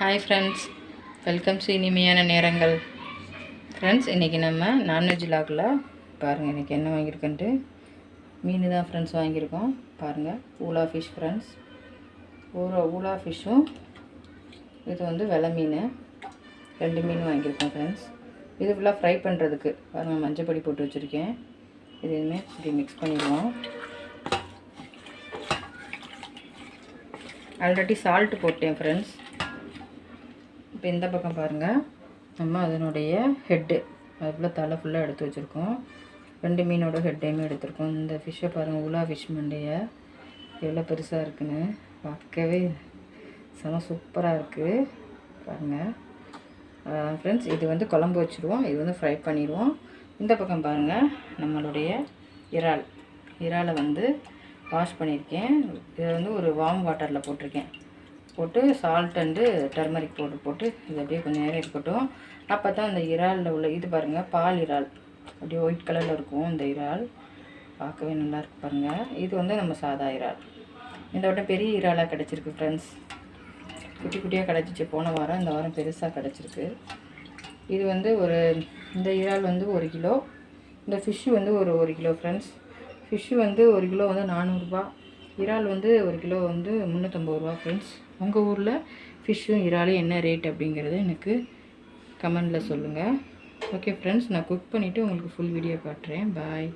Hi friends welcome to இனிமையான நேரங்கள். Friends இன்றைக்கி நம்ம நான்வெஜ் லாகில் பாருங்கள் இன்றைக்கி என்ன வாங்கியிருக்கேன்ட்டு. மீன் தான் ஃப்ரெண்ட்ஸ் வாங்கியிருக்கோம். பாருங்கள் ஊலா ஃபிஷ் ஃப்ரெண்ட்ஸ் ஊரா ஊலா ஃபிஷ்ஷும் இது வந்து வெலை மீன். ரெண்டு மீன் வாங்கியிருக்கோம் ஃப்ரெண்ட்ஸ் இது ஃபுல்லாக ஃப்ரை பண்ணுறதுக்கு பாருங்கள் மஞ்சப்பொடி போட்டு வச்சுருக்கேன். இதுவுமே இப்படி மிக்ஸ் பண்ணிடுவோம். ஆல்ரெடி சால்ட்டு போட்டேன் ஃப்ரெண்ட்ஸ் இப்போ இந்த பக்கம் பாருங்கள் நம்ம அதனுடைய ஹெட்டு அதுக்குள்ளே தலை ஃபுல்லாக எடுத்து வச்சுருக்கோம். ரெண்டு மீனோட ஹெட்டையுமே எடுத்திருக்கோம். இந்த ஃபிஷ்ஷை பாருங்கள் உலா ஃபிஷ் மண்டையை. எவ்வளோ பெருசாக இருக்குன்னு பார்க்கவே செம சூப்பராக இருக்குது பாருங்கள் ஃப்ரெண்ட்ஸ் இது வந்து குழம்பு வச்சுருவோம். இது வந்து ஃப்ரை பண்ணிடுவோம். இந்த பக்கம் பாருங்கள் நம்மளுடைய இறால். இறாலை வந்து வாஷ் பண்ணியிருக்கேன். இதை வந்து ஒரு வார்ம் வாட்டரில் போட்டிருக்கேன். போட்டு சால்ட் அண்டு டர்மரிக் பவுடர் போட்டு இது அப்படியே கொஞ்சம் நேரம் இருக்கட்டும். அப்போ தான் அந்த இறாலில் உள்ள இது பாருங்கள் பால் இறால். அப்படியே ஒயிட் கலரில் இருக்கும் இந்த இறால். பார்க்கவே நல்லாயிருக்கு பாருங்கள் இது வந்து நம்ம சாதா இறால். இந்த வட்டம் பெரிய இறாலாக கிடச்சிருக்கு ஃப்ரெண்ட்ஸ் குட்டி குட்டியாக கிடச்சிச்சு. போன வாரம் இந்த வாரம் பெருசாக கிடச்சிருக்கு. இது வந்து ஒரு இந்த இறால் வந்து ஒரு கிலோ. இந்த ஃபிஷ்ஷு வந்து ஒரு ஒரு கிலோ ஃப்ரெண்ட்ஸ் ஃபிஷ்ஷு வந்து ஒரு கிலோ வந்து நானூறுரூபா இறால் வந்து ஒரு கிலோ வந்து முந்நூற்றம்பது ரூபா ஃப்ரெண்ட்ஸ் உங்கள் ஊரில் ஃபிஷ்ஷும் இறாலும் என்ன ரேட் அப்படிங்கிறத எனக்கு கமெண்டில் சொல்லுங்கள் ஓகே ஃப்ரெண்ட்ஸ் நான் குக் பண்ணிவிட்டு உங்களுக்கு ஃபுல் வீடியோ காட்டுறேன். பாய்